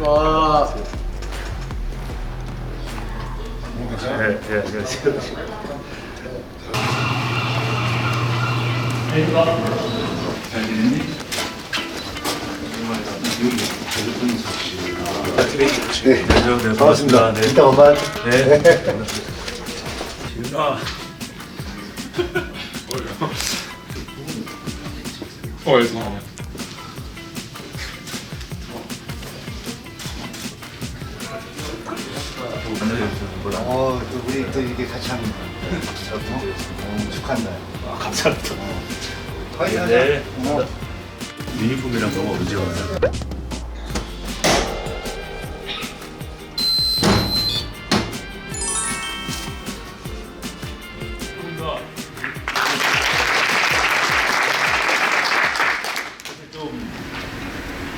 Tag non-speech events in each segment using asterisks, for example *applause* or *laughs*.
와. 네, 네, 안녕하세요. 잘 지냈니? 네. 안녕하세요. 네, 반갑습니다. 네. 이따 오만. 네. 아, *laughs* 안녕하세요. 어, 또 우리 또 이렇게 같이 하는 거야. 어, 축하한다. 아, 감사합니다. 거의 하자. 네. 어. 유니폼이랑 저거 언제 왔어요?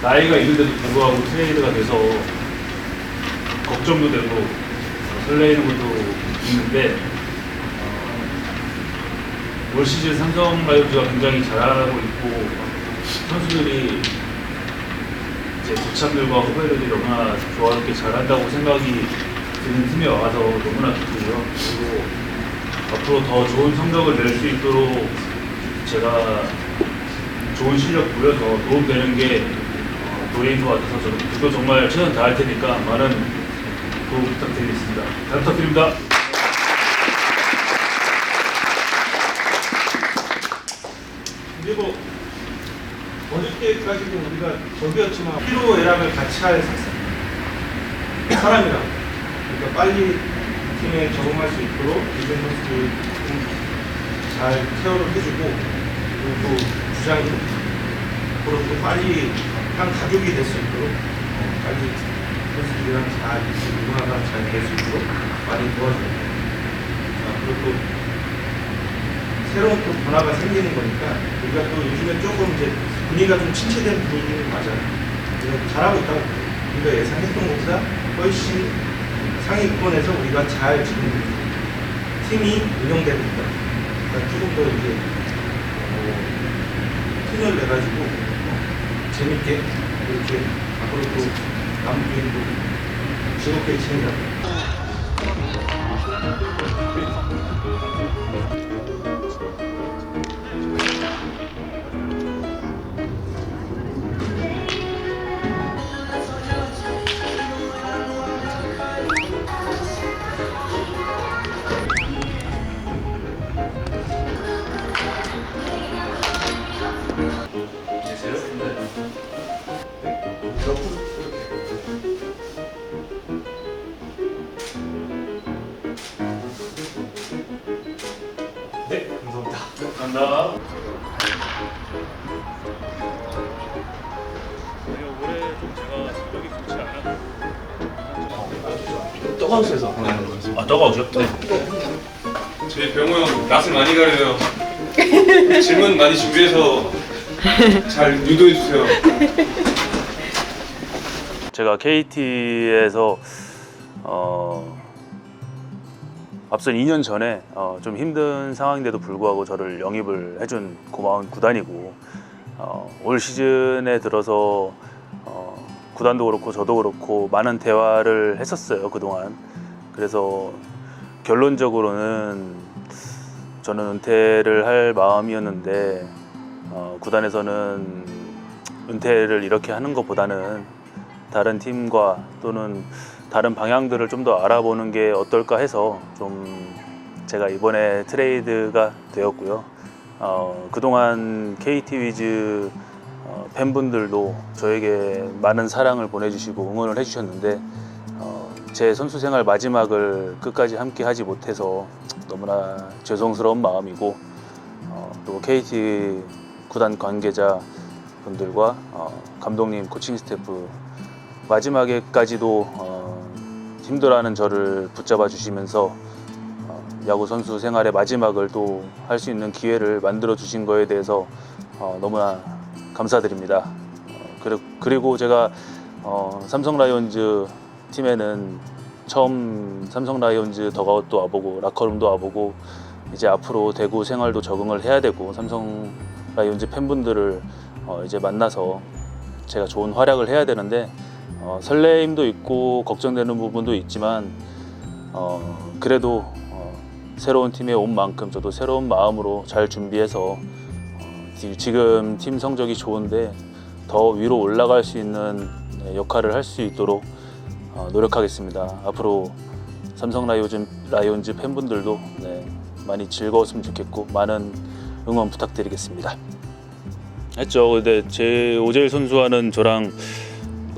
나이가 있는데도 불구하고 트레이드가 돼서 걱정도 되고 설레이는 것도 있는데 어, 올 시즌 삼성 라이온즈가 굉장히 잘하고 있고 선수들이 이제 도참들과 후배들이 너무나 조화롭게 잘한다고 생각이 드는 팀에 와서 너무나 기쁘고요. 그리고 앞으로 더 좋은 성적을 낼 수 있도록 제가 좋은 실력 보여서 도움되는 게 어, 도레인 것 같아서 저는 그거 정말 최선 다할 테니까 많은 도움 부탁드리겠습니다. 잘 부탁드립니다. 그리고 어저께까지도 우리가 적이었지만 피로 애락을 같이 할 사- 사람이라고 그러니까 빨리 팀에 적응할 수 있도록 이준 선수들 잘 케어를 해주고 그리고 또 앞으로 또 빨리 한 가족이 될 수 있도록 어, 빨리 선수들이랑 잘 문화가 잘 될 수 있도록 많이 도와줘요. 자, 그리고 또 새로운 또 변화가 생기는 거니까 우리가 또 요즘에 조금 이제 분위기가 좀 침체된 분위기는 맞아요. 잘하고 있다고. 우리가 예상했던 것보다 훨씬 상위권에서 우리가 잘 지금 팀이 운영되고 있다. 그러니까 조금 더 이제 어, 팀을 내가지고 어, 재밌게 이렇게 앞으로 또 남은 기회도 즐겁게 지내자고. 떡하우스에서 보내는 거였어요. 아, 떡아웃이요? 네. 저희 병호 형 낯을 많이 가려요. 질문 많이 준비해서 잘 유도해 주세요. 제가 KT에서 어, 앞선 2년 전에 어, 좀 힘든 상황인데도 불구하고 저를 영입을 해준 고마운 구단이고 어, 올 시즌에 들어서 어, 구단도 그렇고 저도 그렇고 많은 대화를 했었어요 그동안 그래서 결론적으로는 저는 은퇴를 할 마음이었는데 어, 구단에서는 은퇴를 이렇게 하는 것보다는 다른 팀과 또는 다른 방향들을 좀 더 알아보는 게 어떨까 해서 좀 제가 이번에 트레이드가 되었고요. 어, 그동안 KT 위즈 어, 팬분들도 저에게 많은 사랑을 보내주시고 응원을 해주셨는데 어, 제 선수 생활 마지막을 끝까지 함께 하지 못해서 너무나 죄송스러운 마음이고 어, 또 KT 구단 관계자 분들과 어, 감독님, 코칭 스태프 마지막에까지도 어, 힘들어하는 저를 붙잡아 주시면서 어, 야구 선수 생활의 마지막을 또 할 수 있는 기회를 만들어 주신 거에 대해서 어, 너무나 감사드립니다. 어, 그리- 그리고 제가 어, 삼성 라이온즈 팀에는 처음 삼성 라이온즈 더가웃도 와보고 라커룸도 와보고 이제 앞으로 대구 생활도 적응을 해야 되고 삼성 라이온즈 팬분들을 어, 이제 만나서 제가 좋은 활약을 해야 되는데 어, 설레임도 있고 걱정되는 부분도 있지만 어, 그래도 어, 새로운 팀에 온 만큼 저도 새로운 마음으로 잘 준비해서 어, 지- 지금 팀 성적이 좋은데 더 위로 올라갈 수 있는 네, 역할을 할 수 있도록 어, 노력하겠습니다. 앞으로 삼성 라이온즈, 팬분들도 네, 많이 즐거웠으면 좋겠고 많은 응원 부탁드리겠습니다. 했죠. 근데 제 오재일 선수와는 저랑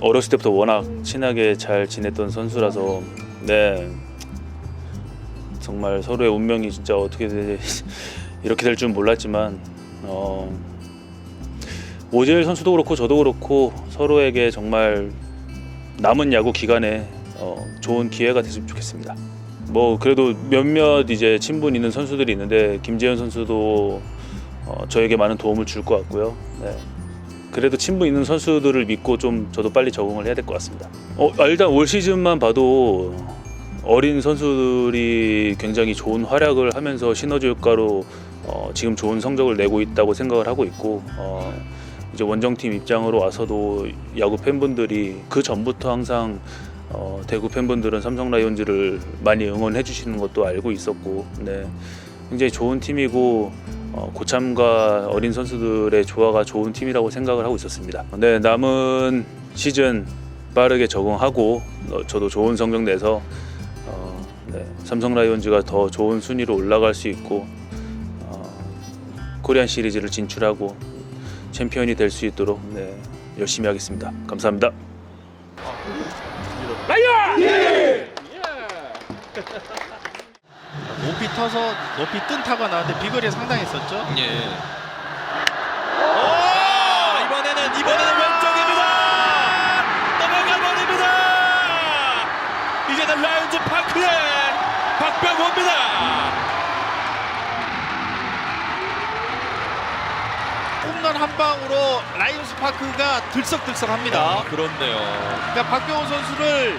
어렸을 때부터 워낙 친하게 잘 지냈던 선수라서 네 정말 서로의 운명이 진짜 어떻게 되, *laughs* 이렇게 될 줄 몰랐지만 어, 오재일 선수도 그렇고 저도 그렇고 서로에게 정말 남은 야구 기간에 어, 좋은 기회가 됐으면 좋겠습니다. 뭐 그래도 몇몇 이제 친분 있는 선수들이 있는데 김재현 선수도 어, 저에게 많은 도움을 줄 것 같고요. 네. 그래도 친분 있는 선수들을 믿고 좀 저도 빨리 적응을 해야 될 것 같습니다. 어, 아, 일단 올 시즌만 봐도 어린 선수들이 굉장히 좋은 활약을 하면서 시너지 효과로 어, 지금 좋은 성적을 내고 있다고 생각을 하고 있고 어, 이제 원정팀 입장으로 와서도 야구 팬분들이 그 전부터 항상 어, 대구 팬분들은 삼성 라이온즈를 많이 응원해 주시는 것도 알고 있었고 네, 굉장히 좋은 팀이고 어, 고참과 어린 선수들의 조화가 좋은 팀이라고 생각을 하고 있었습니다. 네, 남은 시즌 빠르게 적응하고 어, 저도 좋은 성적 내서 어, 네, 삼성 라이온즈가 더 좋은 순위로 올라갈 수 있고 어, 코리안 시리즈를 진출하고 챔피언이 될 수 있도록 네, 열심히 하겠습니다. 감사합니다. 높이 터서 높이 뜬 타가 나왔는데 비거리에 상당했었죠. 예. 홈런 한 방으로 라이온스 파크가 들썩들썩합니다. 그렇네요. 그러니까 박병호 선수를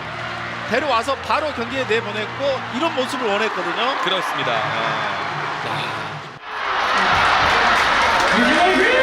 데려와서 바로 경기에 내보냈고 이런 모습을 원했거든요. 그렇습니다. 아. 김기범